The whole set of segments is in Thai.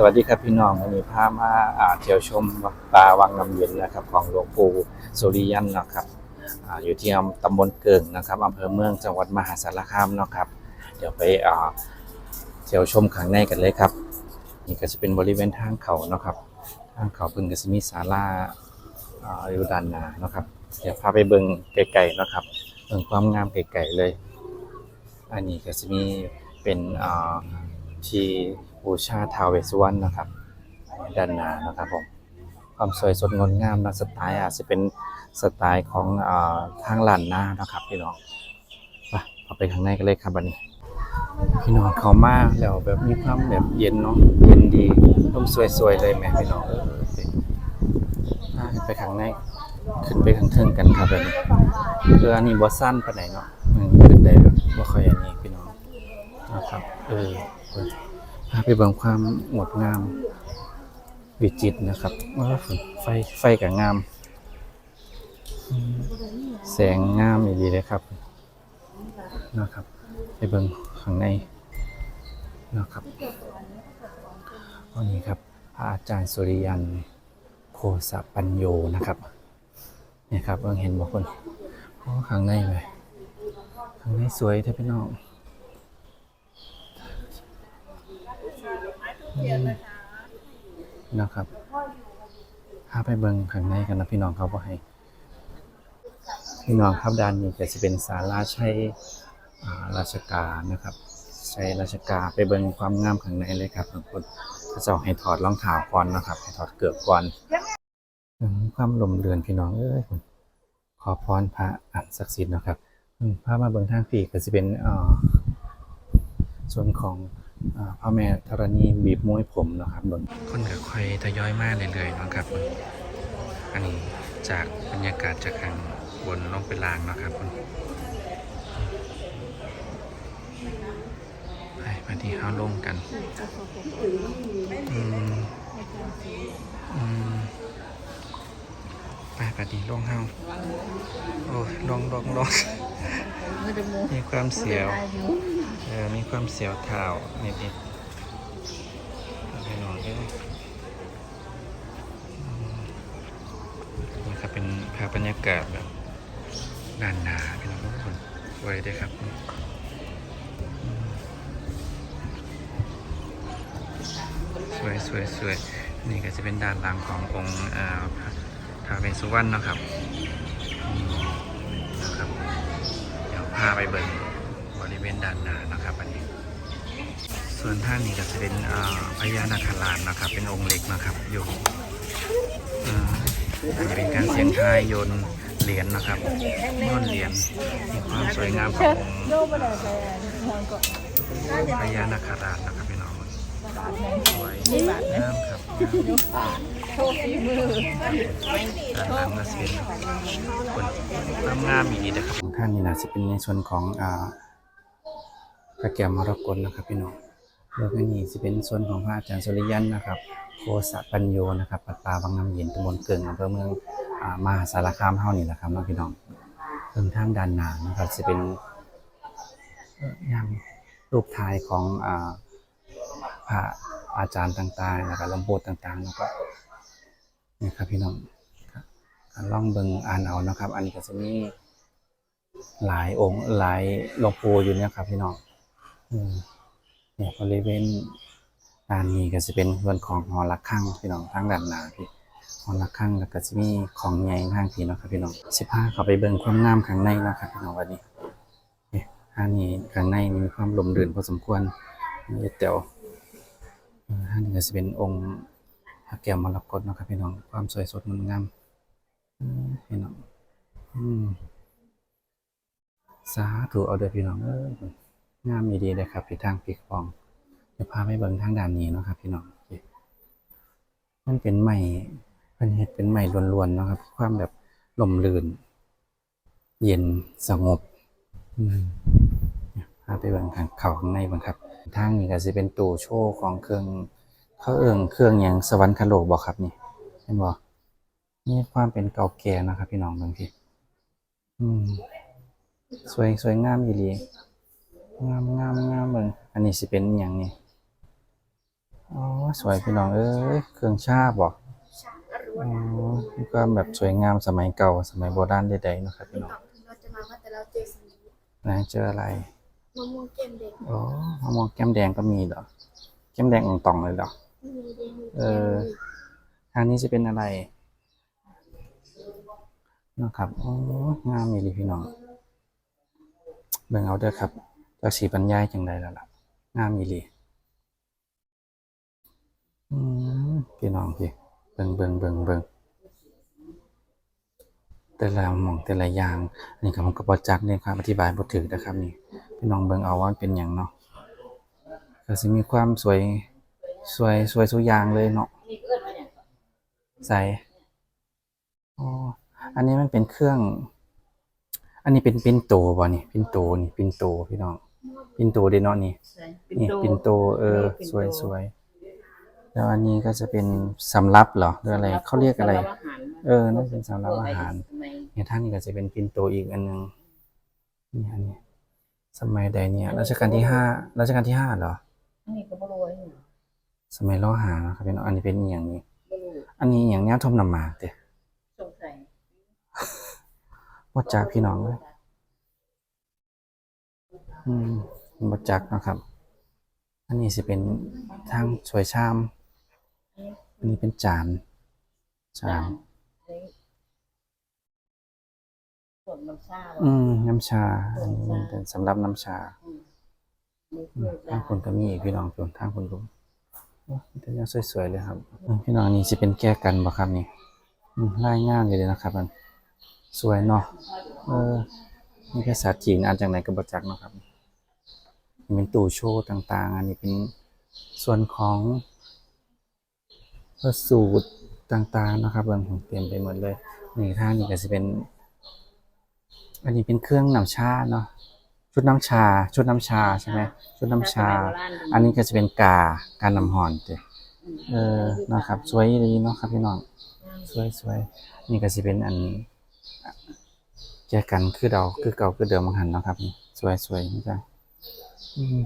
สวัสดีครับพี่น้องวันนี้พามาเที่ยวชมปลาวังน้ำเย็นนะครับ ของหลวงปู่สุริยันนะครับออยู่ที่ตำบลเกิงนะครับอำเภอเมืองจังหวัดมหาสารคามเนาะครับ เดี๋ยวไปเที่ยวชมข้างในกันเลยครับ นี่ก็จะเป็นบริเวณทางเขาเนาะครับ ทางเขาเพิ่งก็จะมีศาลาอยู่ด้านหน้าเนาะครับ เดี๋ยวพาไปเบิ่งไกลๆเนาะครับเบิ่งความงามไกลๆเลย อันนี้ก็จะมีเป็นที่ บูชาทาวเวสุวรรณนะครับ ด้านหน้านะครับผมความสวยสดงดงามนะสไตล์อาจจะเป็นสไตล์ของอทางลานหน้านะครับพี่น้องไปเอาไปข้างในกันเลยครับบันนี้พี่น้องเขามาแล้วแบบมีความแบบเย็นเนาะเย็นดีร่มสวยๆเลยแม่พี่น้องเออไปข้างในขึ้นไปข้างเทิงกันครับแบบนี้คืออันนี้บ่สั้นปไหนเนาะมันขึ้นได้แบบบ่ค่อยอันนี้พี่น้องนะครับเออาไปเบิ่งความงดงามวิจิตรนะครับว้าวไฟไฟกับงามอืมแสงงามดีเลยครับนะครับ ไปเบิ่งข้างในนะครับวันนี้ครับพระอาจารย์สุริยันโคสะปัญโยนะครับเนี่ยครับเบิ่งเห็นบ่คนโอ้ข้างในเลยข้างในสวยแท้พี่น้องอืม นะครับพาไปเบิงข้างในกันนะพี่น้องเขาบ่ให้ พี่น้องครับด้านนี้ก็จะเป็นศาลาชัยราชการนะครับใช้ราชการไปเบิงความงามข้างในเลยครับทุกคนก็จะให้ถอดรองเท้าก่อนนะครับ ให้ถอดเกือกก่อนความลมเรือนพี่น้องเอ้ยคุณขอพรพระอันศักดิ์สิทธิ์นะครับอืมพมาเบิงทางปีก็จะเป็นส่วนของ พระแม่ธรณีบีบมวยผมนะครับเบิ่งคนก็ค่อยทยอยมาเรื่อยๆเนาะครับเบิ่งอันนี้จากบรรยากาศจากข้างบนลงไปล่างเนาะครับคุณไปมาที่ห้าลงกันอืมอืมไปปฏิลงห้าโอ้ยลงลงลงมีความเสียวเอมีความเสียวเท้านิดนิดๆเอาไปนอนด้วยนี่ครับเป็นภาพบรรยากาศแบบดานนาพี่น้องทุกคนสวยด้วยครับสวยสวยสวยนี่ก็จะเป็นด้านหลังขององค์พระท้าวเวสสุวรรณนะครับนะครับ เดี๋ยวพาไปเบิ่งบริเวณด้านหน้านะครับ ส่วนท่านนี้ก็จะเป็นพญานาคราชนะครับ เป็นองค์เล็กนะครับอยู่อาจจะเป็นการเสียงทายโยนเหรียญนะครับโยนเหรียญมีความสวยงามของพญานาคราชนะครับพี่น้องสวยงามครับด้านหลังก็จะเป็นคนงามๆอีกนะครับท่านนี่นะจะเป็นในส่วนของอ่าพระแก้วมรกตนะครับพี่น้อง แล้วก็นี่จะเป็นส่วนของพระอาจารย์สุริยันนะครับ โคสะปัญโยนะครับปัตตาวังน้ำเย็นตำบลเกิงอำเภอเมืองมหาสารคามเฮานี่แหละครับน้องพี่น้องเพิ่งทางด้านหน้านะครับจะเป็นอย่างรูปถ่ายของอพระอาจารย์ต่างๆแล้วก็ลำโพงต่างๆ แล้วก็นี่ครับพี่น้องครับการล่องเบิงอ่านเอานะครับ อันนี้ก็จะมีหลายองค์หลายหลวงปู่อยู่เนี่ยครับพี่น้องอืม เนี่ยบริเวณด้านนี้ก็จะเป็นส่วนของหอระฆังพี่น้องทางด้านหน้าพี่หอระฆังแล้วก็จะมีของใหญ่ทางพี่เนาะครับพี่น้องสิพาเข้าไปเบิ่งความงามข้างในนะครับพี่น้องวันนี้เนี่ยอันนี้ข้างในมีความลมรื่นพอสมควรนี่เดี๋ยวอ่าอันนี้ก็จะเป็นองค์พระแก้วมรกตเนาะครับพี่น้องความสวยสดงดงามพี่น้องอืมสาธุเอาเด้อพี่น้องเอ้ย งามดีเลยครับที่ทางปีกฟองเดี๋ยวพาไปเบิ่งทางด้านนี้เนาะครับพี่น้องมันเป็นไม้เพิ่นเฮ็ดเป็นไม้ล้วนๆเนาะครับ ความแบบลมลื่น เย็นสงบพาไปเบิ่งทางเขาข้างในบิ่งครับทางนี้ก็สิเป็นตู้โชว์ของเครื่องเขาเอิงเครื่องหยังสวรรคโลกบ่ครับนี่เห็นบ่มีความเป็นเก่าแก่นะครับ พี่น้องเบิ่งพี่สวยสวยงามอีหลี งามงามงามเบิ่งอันนี้สิเป็นอิหยังนี่อ๋อสวยพี่น้องเอ้ยเครื่องชาบบ่ชาอรุอ๋ณอนี่ก็แบบสวยงามสมัยเก่าสมัยโบราณใดๆเนาะครับพี่น้องเราจะมาว่าแต่เราเจอสิ่งนี้ไหนเจออะไรมะม่วงเกมเด็กอ๋อมะม่วงแก้มแดงก็มีเหรอแก้มแดงอ่องตองเลยเหรอมีเดมีเออทางนี้จะเป็นอะไรนะครับโอ้งามมีดีพี่น้องเบิ่งเอาเด้อครับ จากสีบรรยายจังไดแล้วล่ะงามมีดีอืมพี่น้องพี่เบิ่งเบิ่งเบิ่งเบิ่งแต่ละหม่องแต่ละอย่างอันนี้ก็ผมก็บ่จักเนี่ยครับอธิบายบ่ถึงนะครับนี่พี่น้องเบิ่งเอาว่าเป็นหยังเนาะก็สิมีความสวยสวยสวยทุกอย่างเลยเนาะใส่อ๋ออันนี้มันเป็นเครื่อง อันนี้เป็นปินโตบ่นี่ปินโตนี่ปินโตพี่น้อง ปินโตเด้เนาะนี่ใช่นี่ปินโตเออ สวยสวยแล้วอันนี้ก็จะเป็นสำรับเหรอหรืออะไรเขาเรียกอะไร สำหบอาหารเออน่าจะเป็นสำรับอาหาร สมัยเนี่ยท่านนี่ก็จะเป็นปินโตอีกอันหนึงนี่อันนี้สมัยใดเนี่ยรัชกาลที่ห้ารัชกาลที่ห้าเหรอ อันนี้ก็บ่รู้ว่าอย่างสมัยล่อหานะครับพี่น้องอันนี้เป็นอหย่างนี้ บ่รู้อันนี้อหย่างเนี้ยทมน้ำหมากเด้สงสัย วัดจากพี่น้องเลย อืมวัดจักเนาะครับ อันนี้สิเป็นทางสวยชาม อันนี้เป็นจานจานนี่ส่วนน้ำชาอืมน้ำชา อันนี้เป็นสำหรับน้ำชาอืมนี่อืคือมจาทางคนก็มีอีกพี่น้องส่วนทางคนก็โอ้มีแต่ยังสวยๆเลยครับอืมพี่น้องอันนี้สิเป็นแก้กันบ่ครับนี่อืมลายงามอยู่เลยนะครับมันสวยเนาะเออนี่ภาษาจีนอ่านจากไหนก็บ่จักเนาะครับนี่ เป็นตู้โชว์ต่างๆ อันนี้เป็นส่วนของพระสูตรต่างๆนะครับเบิ่งผมเปลี่ยนไปหมดเลยนี่ท่างนี้ก็จะเป็น อันนี้เป็นเครื่องน้ำชาเนาะชุดน้ำชา ชุดน้ำชาใช่ไหมชุดน้ำชา อันนี้ก็จะเป็นกาการน้ำหอนเด้อเออนะครับ สวยดีเนาะครับพี่น้องสวยสวยนี่ก็จะเป็นอันแจกันคือเดาคือเก่าคือเดิมมังหันเนาะครับนี่สวยสวยนี่จ้ะ อืม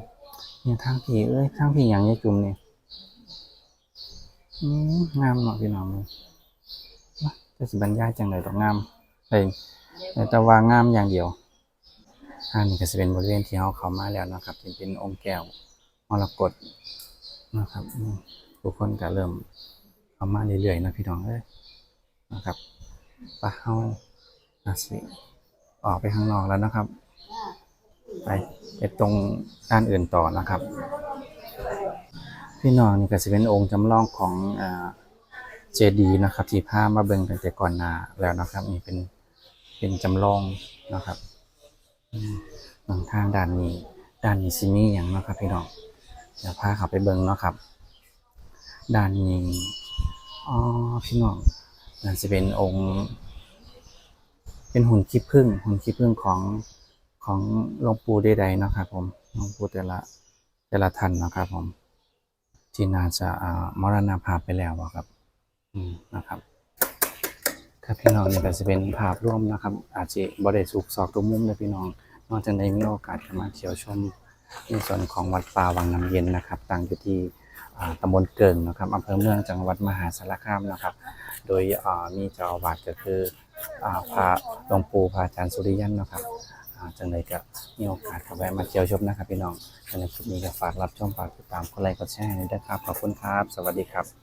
เนี่ยทางผีเอ้ยทางผีอย่างยายจุ่มเนี่ยอืมงามเนาะพี่น้องเลยนะจะสิบรรยายจังเลยดอกงามเลยแต่ว่างามอย่างเดียวอันนี้ก็จะเป็นบริเวณที่เราเข้ามาแล้วนะครับที่เป็นองค์แก้วมรกตนะครับทุกคนก็เริ่มเข้ามาเรื่อยๆนะพี่น้องเอ้ยนะครับไปเฮาอาสิออกไปข้างนอกแล้วนะครับ ไปไปตรงด้านอื่นต่อนะครับ พี่น้องนี่ก็จะเป็นองค์จำลองของเจดีนะครับ ที่พามาเบิ่งกันแต่ก่อนหน้าแล้วนะครับนี่เป็นเป็นจำลองนะครับบางทางด้านนี้ด้านนี้ซิมีอย่างนะครับพี่น้องเดี๋ยวพาเขาไปเบิ่งเนาะครับด้านนี้อ๋อพี่น้องนั่นจะเป็นองค์ เป็นหุ่นขี้ผึ้งหุ่นขี้ผึ้งของ ของหลวงปู่ใดๆเนาะครับผมหลวงปู่แต่ละแต่ละท่านเนาะครับผม ที่น่าจะอ่ามรณภาพไปแล้วอะครับ อืมนะครับครับพี่น้องนี่ก็จะเป็นภาพร่วมนะครับ อาจจะบ่ได้สุกซอกทุกมุมเลยพี่น้อง นอกจากได้มีโอกาสมาเที่ยวชมในส่วนของวัดป่าวังน้ำเย็นนะครับตั้งอยู่ที่ตำบลเกิงนะครับอำเภอเมืองจังหวัดมหาสารคามนะครับ โดยมีเจ้าอาวาสก็คือพระหลวงปู่พระอาจารย์สุริยันนะครับ อ่าจังเลยก็มีโอกาสเข้าแวะมาเที่ยวชมนะครับพี่น้องในคลิปนี้ก็ฝากรับชมฝากติดตามกดไลค์กดแชร์ให้ด้วยนะครับขอบคุณครับ สวัสดีครับ